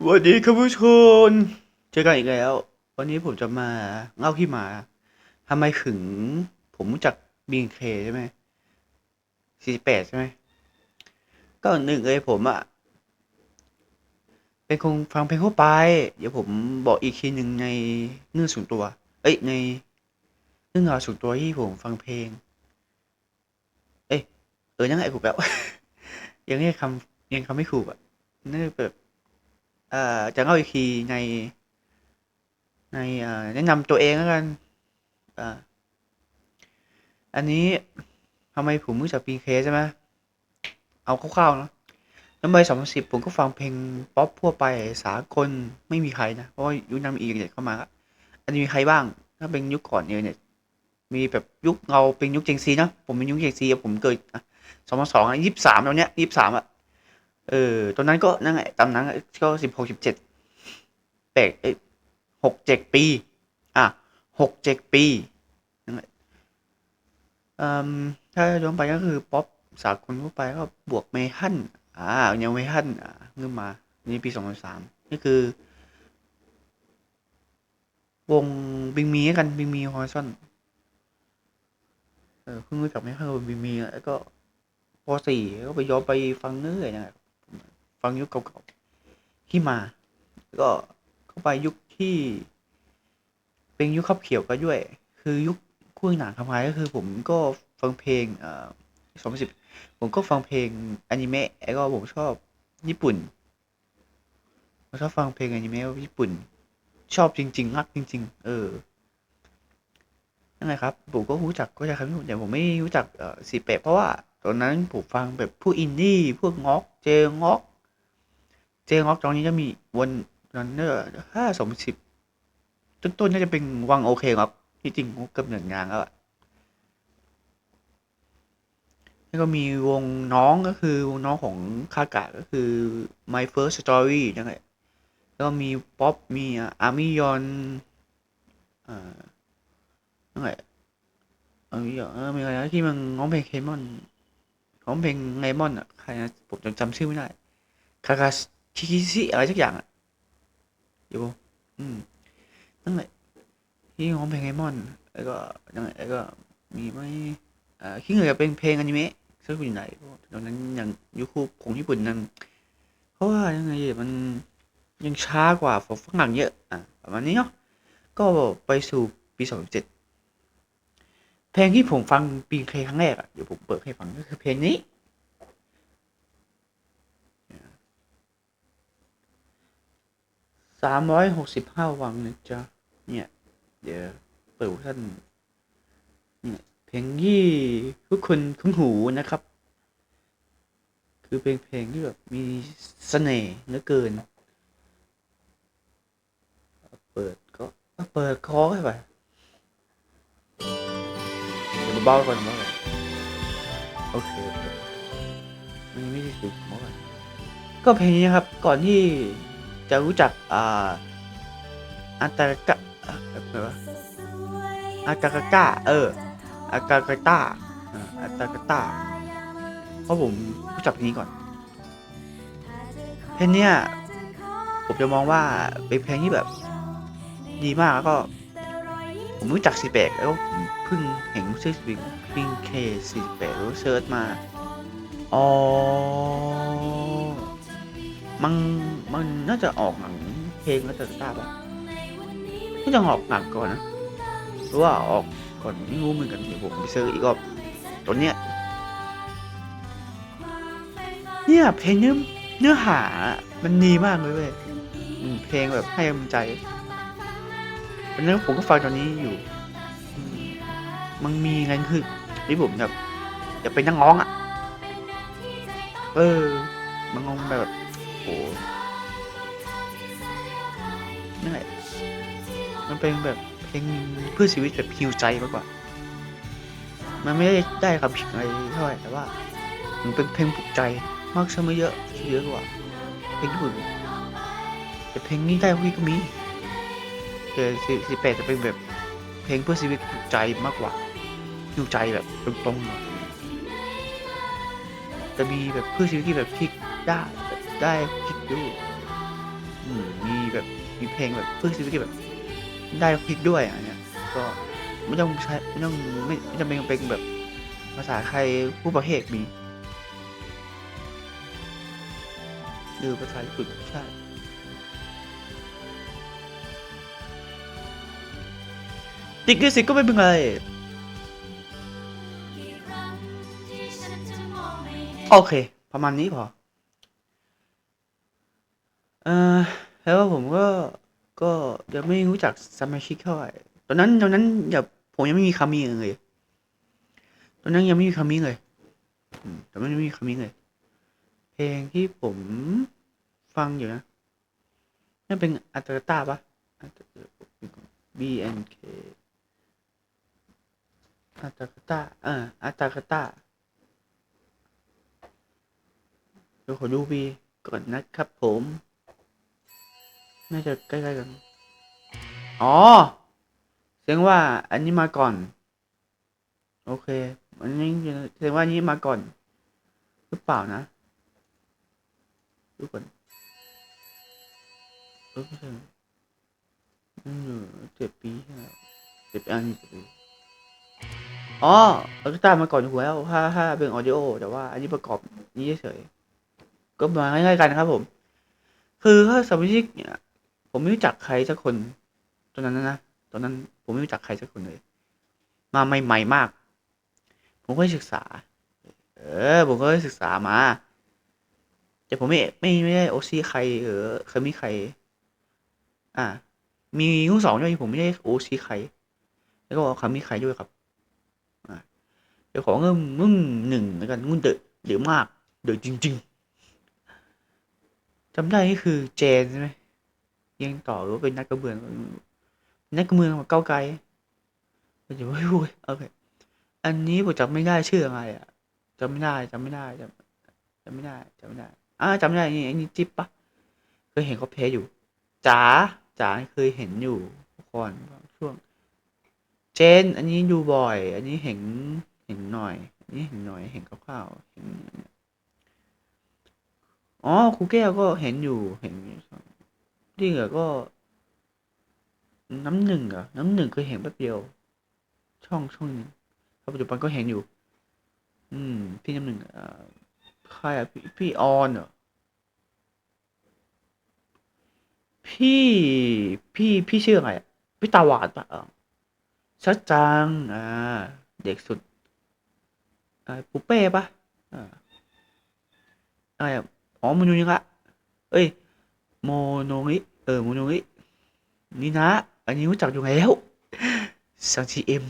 สวัสดีครับผู้ชมเจอกันอีกแล้ว วันนี้ผมจะมาเล่าที่มาทำไมถึง ผมรู้จักบีเคใช่ไหมสี่แปดใช่ไหมก็หนึ่งเลยผมอะเป็นคนฟังเพลงทั่วไป เดี๋ยวผมบอกอีกทีหนึ่งในเรื่องส่วนตัว เอ้ยในเรื่องราวส่วนตัวที่ผมฟังเพลง เอ้ยเออยังไงถูกแล้ว ยังเรียกคำยังคำไม่ถูกอะนั่นแบบ เอ่อจะเล่าอีกทีใน ในแนะนำตัวเองแล้วกันออันนี้ทำไมผมรู้จักปีเคใช่ไหมเอาคร่าวๆเนาะน้ำใบสองสิบผมก็ฟังเพลงป๊อปทั่วไปสากลไม่มีใครนะ เพราะว่ายุคนั้นมีอินเทอร์เข้ามาอันนี้มีใครบ้าง ถ้าเป็นยุคก่อนอินเทอร์เน็ตมีแบบยุคเราเป็นยุคเจนซีนะผมเป็นยุคเจนซีผมเกิดสองพันสองยี่สิบสามตอนเนี้ยยี่สิบสามอะ เออ ตอนนั้นก็นั่งไงตามนั้นก็สิบหกสิบเจ็ดแปดหกเจ็ดปี อะหกเจ็ดปีนั่นแหละอืมถ้าย้อนไปก็คือป๊อปสากลทั่วไปก็บวกเมทัลอ่ายังเมทัลอ่าขึ้นมา นี่ปีสองพันสามนี่คือ วงบิงมีกันบิงมีฮอร์ซอนเออเพิ่งรู้จักไม่ค่อยบิงมีแล้วก็ปสี่ก็ไปย้อนไปฟังเรื่อยนะครับ ฟังยุคเก่าๆที่มา ก็เข้าไปยุคที่ เป็นยุคขับเขียวก็ด้วย คือยุคคู่หนังทำไมก็คือ ผมก็ฟังเพลงเอ่อสองสิบผมก็ฟังเพลงอนิเมะแล้วก็ผมชอบญี่ปุ่นผมชอบฟังเพลงอนิเมะญี่ปุ่น ชอบจริงๆรักจริง ๆ เออนั่นแหละครับผมก็รู้จักก็จะครับแต่ผมไม่รู้จักเอ่อสีเปะเพราะว่าตอนนั้นผมฟังแบบพวกอินดี้พวกงอกเจงอก เจงอกตอนนี้จะมีวันนันเนอร์ห้าสองสิบต้นต้นๆน่าจะเป็นวังโอเคครับ ที่จริงผมกำเนิดงานแล้วอะแล้วก็มีวงน้องก็คือวงน้องของคากะก็คือ My First Story นั่นแหละแล้วก็มีป๊อปมีอาร์มิยอนอ่านั่นแหละอาร์มิยอนเมีอะไรนะที่มันร้องเพลงเคมอนร้องเพลงไงมอนอะใครนะผมจำชื่อไม่ได้คาคา คิซิอะไรสักอย่างอะอยู่อืมนั่นแหละที่ร้องเพลงไอมอน แล้วก็นั่นแหละแล้วก็มีไหมอ่าที่เหลือเป็นเพลงอนิเมะซึ่งอยู่ไหนตอนนั้นอยังยุคของญี่ปุ่นนั้นเพราะว่ายังไงมันยังช้ากว่าฝรั่งเยอะ อะประมาณนี้เนาะก็ไปสู่ปีสองเจ็ดเพลงที่ผมฟังปีเคครั้งแรกอะเดี๋ยวผมเปิดให้ฟังก็คือเพลงนี้ สามร้อยหกสิบห้าวังนะจ๊ะ เนี่ย เดี๋ยวเปิดท่านเนี่ยเพลงที่ทุกคนคุ้นหูนะครับ คือเพลงเพลงที่แบบมีเสน่ห์เหลือเกิน เปิดก็เปิดคอให้ไปเดี๋ยวเบาๆก่อนเบาก่อนโอเคโอเคมันไม่ได้สุดเบาก่อนก็เพลงนี้ครับก่อนที่ จะรู้จักอ่าอากากะอะไรวะอากากะเอออากากะตาอากากะตาเพราะผมรู้จักเพลงนี้ก่อน เพลงเนี้ยผมจะมองว่าเป็นเพลงที่แบบ ดีมากแล้วก็ ผมรู้จักสีแปกแล้วเพิ่งเห็นชื่อวิงวิงเคสีแปกแล้วเซิร์ชมาอ๋อ มันมันน่าจะออกหนังเพลงแล้วจะทราบว่าน่าจะออกหนังก่อนนะหรือว่าออกก่อนไม่รู้เหมือนกันเดี๋ยวผมไปซิร์ชอีกรอบตอนเนี้ยเนี่ยเพลงเนื้อเนื้อหา มันดีมากเลยเว้ยเพลงแบบให้กำลังใจตอนนั้นผมก็ฟังตอนนี้อยู่ มันมีอะไรคือที่ผมแบบอยากเป็นนักร้องอะ เออ มันงงแบบ หนั่นแหละมันเป็นแบบเพลงเพื่อชีวิตแบบฮิวใจมากกว่า มันไม่ได้ได้คำผิดอะไรเท่าไหร่แต่ว่า มันเป็นเพลงปลุกใจมากซะไม่เยอะเยอะกว่าเพลงญี่ปุ่นแต่เพลงนี้ได้พี่ก็มีแต่สิสิแปดจะเป็นแบบเพลงเพื่อชีวิตปลุกใจมากกว่าฮิวใจแบบตรงๆจะมีแบบเพื่อชีวิตที่แบบพลิกได้ ได้พลิกด้วยอืมมีแบบมีเพลงแบบเพื่อชีวิตแบบ ได้คลิกด้วยอันเนี้ยก็ไม่ต้องใช้ไม่ต้องไม่ไม่จำเป็นต้องเป็นแบบภาษาไทยผู้ประเทศมีหรือภาษาญี่ปุ่นใช่ติดลิขสิทธิ์ก็ไม่เป็นไรโอเค ประมาณนี้พอ เออแล้วผมก็ก็ยังไม่รู้จักสมาชิกเท่าไหร่ตอนนั้นตอนนั้นอย่าผมยังไม่มีคามิเลยตอนนั้นยังไม่มีคามิเลยตอนนั้นยังไม่มีคามิเลย เพลงที่ผมฟังอยู่นะนั่นเป็นอัตตาปะ B N K อัตตาเอออัตตาเดี๋ยวขอดูวีก่อนนะครับผม น่าจะใกล้ๆกัน อ๋อแสดงว่าอันนี้มาก่อน โอเค อันนี้แสดงว่าอันนี้มาก่อน หรือเปล่านะดูก่อนเออไม่ใช่มันอยู่เจ็ดปีใช่ไหมเจ็ดปีอันนี้เจ็ดปีอ๋ออัลตร้ามาก่อนอยู่แล้วถ้าถ้าเป็นออดิโอ แต่ว่า อันนี้ประกอบนี้เฉย ก็มาใกล้ๆกันนะครับผม คือถ้าสมาชิกเนี่ย ผมไม่รู้จักใครสักคน ตอนนั้นนะตอนนั้นผมไม่รู้จักใครสักคนเลย มาใหม่ๆมาก ผมก็ศึกษา เออ ผมก็ศึกษามา แต่ผมไม่ไม่ไม่ได้โอซีใครเออเคยมีใคร อ่า มีทั้งสองด้วยผมไม่ได้โอซีใคร แล้วก็คำมีใครด้วยครับอ่าเดี๋ยวของเงินมึงหนึ่งแล้วกันงุ่นเดอะเดี๋ยวมากเดี๋ยวจริง ๆจำได้นี่คือเจนใช่ไหม ยังต่อหรือว่าเป็นนักการเมืองนักการเมืองมาเก้าไกลมันจะไม่พูดโอเคอันนี้ผมจำไม่ได้ชื่ออะไรอะจำไม่ได้จำไม่ได้จำจำไม่ได้จำไม่ได้อ่าจำไม่ได้นี่อันนี้จิ๊บปะเคยเห็นเขาเพลย์อยู่จ๋าจ๋าเคยเห็นอยู่ก่อนช่วง เจน อันนี้ดูบ่อย อันนี้เห็นเห็นหน่อย อันนี้เห็นหน่อย เห็นคร่าวๆเห็นอ๋อครูแก้วก็เห็นอยู่เห็น อยู่ที่เหลือก็ น้ำหนึ่งเหรอน้ำหนึ่งเคยเห็นแป๊บเดียว ช่องช่องหนึงปัจจุบันก็เห็นอยู่ อืม พี่น้ำหนึ่งอ่าใครอะพี่พี่ออนเหรอพี่พี่พี่ชื่ออะไรอะพี่ตาหวานปะเออชัดจัง อ่า เด็กสุดอ่าปูเป้ปะอ่าอะไรอะอ๋อโมโนยังละเอ้ย โมโนริเออโมโนรินี่นะ อันนี้รู้จักอยู่แล้วซังชีเอ็ม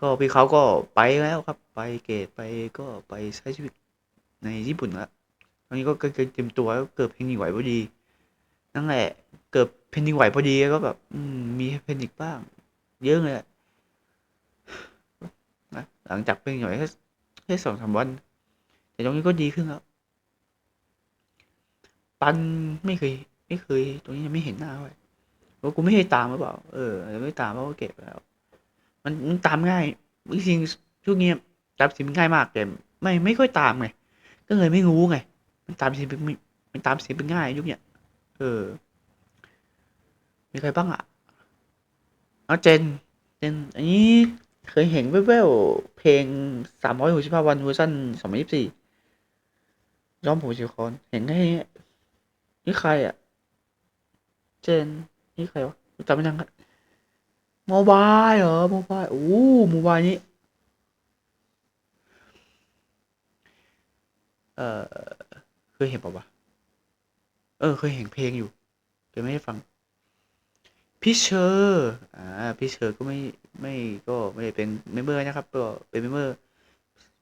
ก็พี่เขาก็ไปแล้วครับ ไปเกตไปก็ไปใช้ชีวิตในญี่ปุ่นละตอนนี้ก็เกิดเตรียมตัวแล้วเกิดเพนนิไหวพอดี นั่นแหละ เกิดเพนนิไหวพอดีก็แบบ อืมีเพนิกบ้าง เยอะเลยนะหลังจากเป็นหน่อยแค่แค่สองสามวัน แต่ตรงนี้ก็ดีขึ้นแล้ว ปันไม่เคย ไม่เคย ตรงนี้ยังไม่เห็นหน้าเลยว่ากูไม่ให้ตามหรือเปล่า เออไม่ตามเพราะว่าเก็บแล้ว มันมันตามง่ายจริงช่วงนี้ตามสินง่ายมากแต่ไม่ไม่ค่อยตามไงก็เลยไม่รู้ไง มันตามสินเป็นม่มันตามสินเป็นง่ายยุคเนี้ยเออ มีใครบ้างอะเอาเจน เจน อันนี้เคยเห็นแว่วๆเพลงสามร้อยหกสิบห้าวันเวอร์ชันสองพันยี่สิบสี่ย้อมผมสีคอนเห็นแค่ นี่ใครอะเจน นี่ใครวะจำไม่ได้ครับโมบายเหรอโมบายโอ้โมบายนี้เออเคยเห็นป่าวะเออ เคยเห็นเพลงอยู่แต่ไม่ได้ฟังพี่เชอร์อ่าพี่เชอร์ก็ไม่ไม่ก็ไม่ได้เป็นเมมเบอร์นะครับ ก็เป็นเมมเบอร์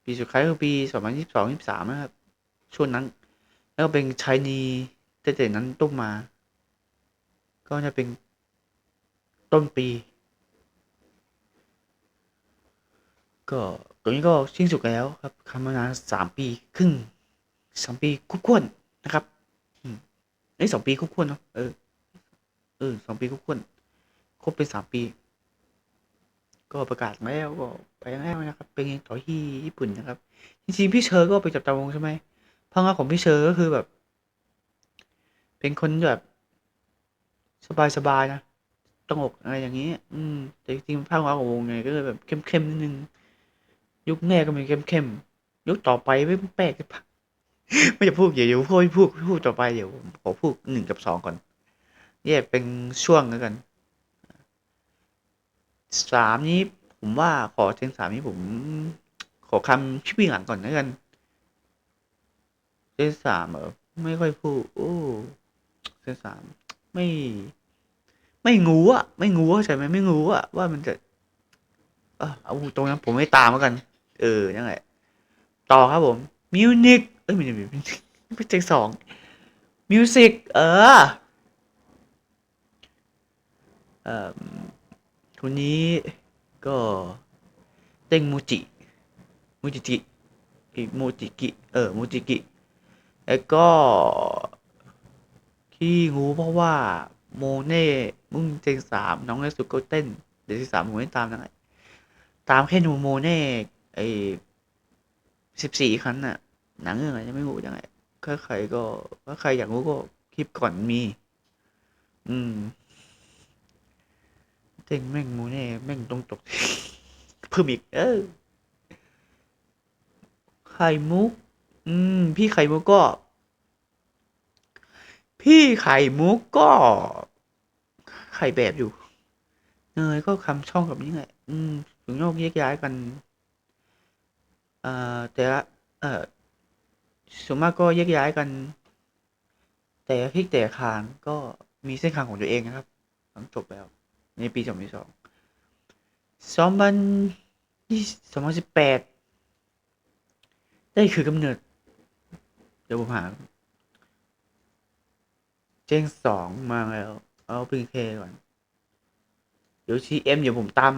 ปีสุดท้ายคือปีสองพันยี่สิบสองยี่สิบสามนะครับ ช่วงนั้น แล้วก็เป็นชายนี แต่แต่นั้นต้มมา ก็จะเป็นต้นปี ก็ตรงนี้ก็สิ้นสุดแล้วครับทำมานานสามปีครึ่งสามปีคุกควรนะครับอืมไอ้ยสองปีคุกควรเนาะเออเออสองปีคุกควรครบเป็นสามปี ก็ประกาศแล้วก็ไปแล้วนะครับเป็นต่อที่ญี่ปุ่นนะครับ จริงๆพี่เชอร์ก็ไปจับตาวงใช่ไหมพังงานของพี่เชอร์ก็คือแบบ เป็นคนแบบสบายๆนะตลกอะไรอย่างนี้ อืม แต่จริงๆภาคของวงไงก็เลยแบบเข้มๆนิดนึง ยุคแม่ก็เป็นเข้มๆ ยุคต่อไปไม่แปลกเลยปะไม่จะพูดเดี๋ยวพูดพูดพูดต่อไปเดี๋ยวขอพูดหนึ่งกับสองก่อน แยกเป็นช่วงแล้วกัน สามนี้ผมว่าขอเทนสามนี้ผม ขอคำพี่หลังก่อนแล้วกันเทนสามเออไม่ค่อยพูดโอ้ เทนสามไม่ ไม่งูอะไม่งูเข้าใจไหมไม่งูอะว่ามันจะเออเอาตรงนั้นผมไม่ตามแล้วกัน เออยังไงต่อครับผมมิวนิกเอ้ยไม่ใช่มิวนิกไม่ใช่สองมิวสิกเออเอ่อคนนี้ก็เต็งมูจิมูจิจิอิมูจิกิเออมูจิกิแล้วก็ ที่งูเพราะว่าโมเน่มุ่งเจงสามน้องเลสุก็เต้น เดี๋ยวที่สามผมไม่ตามนะตามแค่ดูโมเน่ไอสิบสี่ครั้งน่ะ หนังเรื่องอะไรจะไม่รู้ยังไงถ้าใครก็ถ้าใครอยากรู้ก็คลิปก่อนมี อืมเต้งแม่งโมเน่แม่งตรงตกเพิ่มอีก เออไข่มุก อืม พี่ไข่มุกก็ พี่ไข่มุกก็ ไข่แบบอยู่ เนยก็คำช่องแบบนี้แหละอืม ถึงโยกแยกย้ายกัน เอ่อแต่ละเอ่อส่วนมากก็แยกย้ายกัน แต่พิกแต่คางก็มีเส้นทางของตัวเองนะครับหลังจบแล้ว ในปีสองพันสองสองพันสองพันสิบแปดได้คือกำเนิด เดี๋ยวผมหา เจงสองมาแล้ว เอาพีเคก่อน เดี๋ยวทีเอ็มเดี๋ยวผมตาม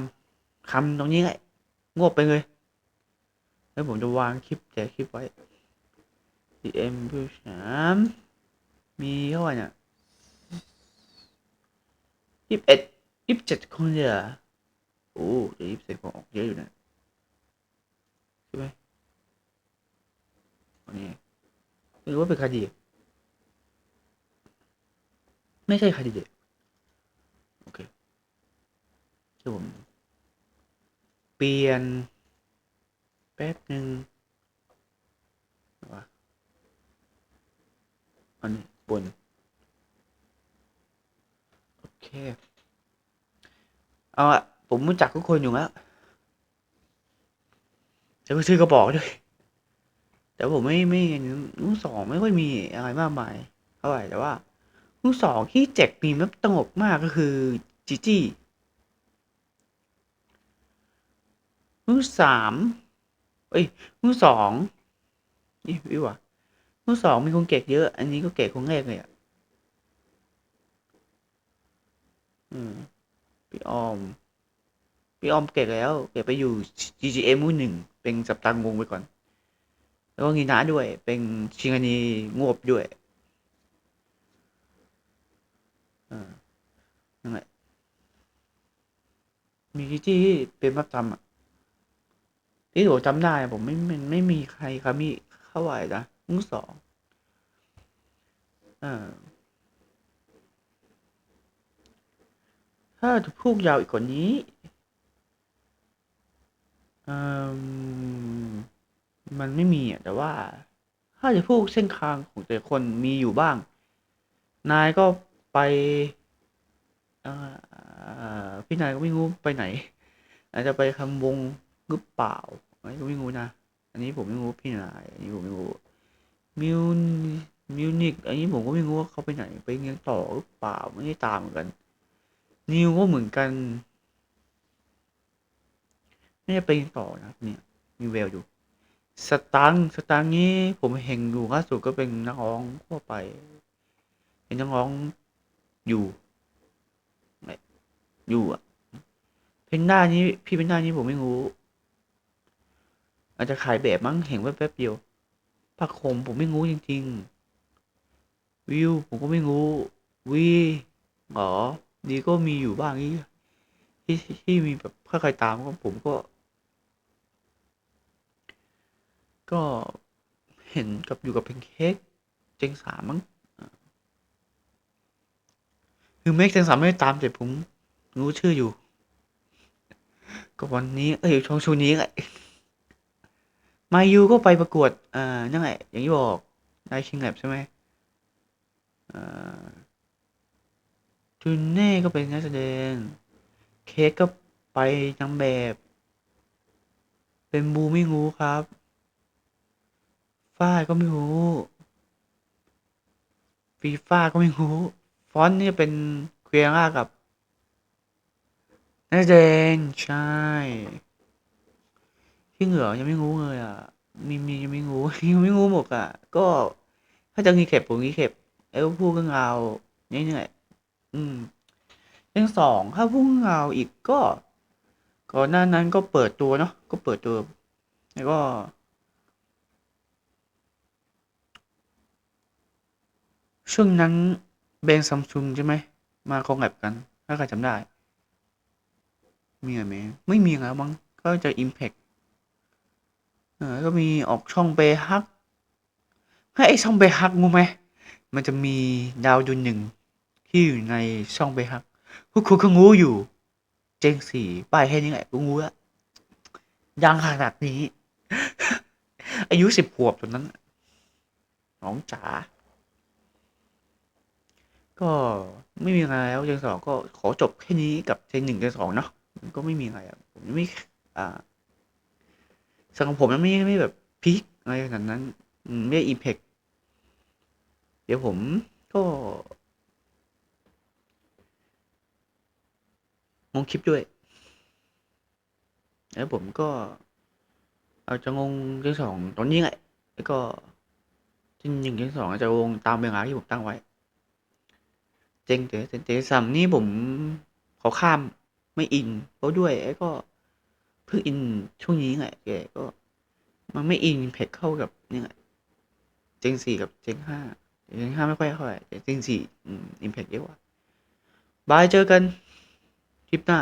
คำตรงนี้แหละงวบไปเลย แล้วผมจะวางคลิปแจกคลิปไว้ทีเอ็มผู้สามมีเท่าไหร่เนี่ยยี่สิบเอ็ดยี่สิบเจ็ดคนเลยเหรอโอ้เดี๋ยวยี่สิบเจ็ดคนออกเยอะอยู่นะใช่ไหมอันนี้ไม่รู้ว่าเป็นคดี ไม่ใช่คดีเด็กโอเคเดี๋ยวผมเปลี่ยน แป๊บหนึ่งวะอันนี้บน โอเค เอาอะผมรู้จักทุกคนอยู่แล้วแล้วก็ซื้อกระบอกด้วย แต่ผมไม่ไม่นุ่งสองไม่ค่อยมีอะไรมากมายเท่าไหร่แต่ว่า ลูกสองที่เจ็กมีมแล้วตลกมากก็คือจีจี้ลูกสามเอ้ยลูกสองนี่วิวะลูกสองมีคนเก่งเยอะ อันนี้ก็เก่งคนแรกเลยอะอืมพี่ออมพี่ออมเก่งแล้ว เก่งไปอยู่ GGM มือหนึ่งเป็นสัปดาห์งงไปก่อน แล้วก็งีนาด้วยเป็นชิงานีงวบด้วย อ่านั่นแหละ มีที่เป็นมัดจำอะ ที่ผมจำได้ผมไม่ไม่ไม่มีใครครับมีเข้าไหวนะมุ้งสองอ่าถ้าจะพูดยาวอีกกว่านี้อืมมันไม่มีอะแต่ว่า ถ้าจะพูดเส้นทางของแต่คนมีอยู่บ้าง นายก็ ไปพี่นายก็ไม่รู้ไปไหน อาจจะไปคำวงหรือเปล่าอันนี้ก็ไม่รู้นะ อันนี้ผมไม่รู้พี่นายอันนี้ผมไม่รู้มิวมิวนิกอันนี้ผมก็ไม่รู้ว่าเขาไปไหน ไปเรียต่อหรือเปล่าไม่ได้ตามเหมือนกัน นิวก็เหมือนกันไม่ได้ไปเรียนต่อนะเนี่ยมีแววอยู่สตังสตังนี้ผมเห็นอยู่ล่าสุดก็เป็นนักร้องทั่วไป เป็นนักร้อง อยู่ไม่อยู่อะเพนด้านี้ พี่เพนด้านี้ผมไม่รู้ อาจจะขายแบบมั้งเห็นแวบๆเดียวผักโขมผมไม่รู้จริง ๆ วิวผมก็ไม่รู้วีอ๋อดีก็มีอยู่บ้างที่ที่ที่มีแบบถ้าใครตามก็ผมก็ ก็เห็นกับอยู่กับเพนเค้กเจงสามมั้ง คือเมกเซนสามไม่ได้ตามแต่ผมรู้ชื่ออยู่ ก็วันนี้ เอ้ยช่วงช่วงนี้แหละมายูก็ไปประกวดอ่านั่นแหละอย่างที่บอกได้ชิงแลบใช่ไหมอ่าจูเน่ก็เป็นนักแสดง เค้กก็ไปนางแบบ เป็นบูไม่รู้ครับ ฝ้ายก็ไม่รู้ฟีฟ่าก็ไม่รู้ ฟอนต์นี่เป็นเคลียร่ากับนักแดงใช่ ที่เหลือยังไม่รู้เลยอะ มีมียังไม่รู้ยังไม่รู้หมดอะ ก็ถ้าจะรีแคปผมรีแคปไอ้พวกพูดเรื่องราวนี่นี่แหละอืมเรื่องสองถ้าพูดเงราอีกก็ก่อนหน้านั้นก็เปิดตัวเนาะก็เปิดตัว แล้วก็ ช่วงนั้น แบรนซัมซุงใช่ไหม มาคอลแลบกัน ถ้าใครจำได้ มีอะไรไหมไม่มีแล้วมั้งก็จะ Impact เออก็มีออกช่องเบฮักให้ไอช่องเบฮักงูไหม มันจะมีดาวดุนหนึ่ง ที่อยู่ในช่องเบฮักพวกคุณก็งูอยู่ เจงสี่ป้ายแค่นี้แหละก็งูละยังขนาดนี้ อายุสิบขวบตอนนั้นน้องจ๋า ก็ไม่มีอะไรแล้วเจนสองก็ขอจบแค่นี้กับเจนหนึ่งเจนสองเนาะมันก็ไม่มีอะไรอะผมยังไม่ อ่าสำหรับผมมันไม่ไม่แบบพีคอะไรขนาดนั้น ไม่ได้อิมแพกเดี๋ยวผมก็งงคลิปด้วย แล้วผมก็ เอาจะงงเจนสองตอนนี้แหละแล้วก็เจนหนึ่งเจนสองอาจะงงตามเวลาที่ผมตั้งไว้ เจงเต๋อเจงเต๋อซัมนี่ผมขอข้ามไม่อินเพราะด้วยไอ้ก็เพิ่งอินช่วงนี้แหละแกก็ มันไม่อินเพกเข้ากับนี่แหละเจงสี่กับเจงห้าเจงห้าไม่ค่อยเท่าไหร่แต่เจงสี่อิมเพกเยอะกว่าบายเจอกันคลิปหน้า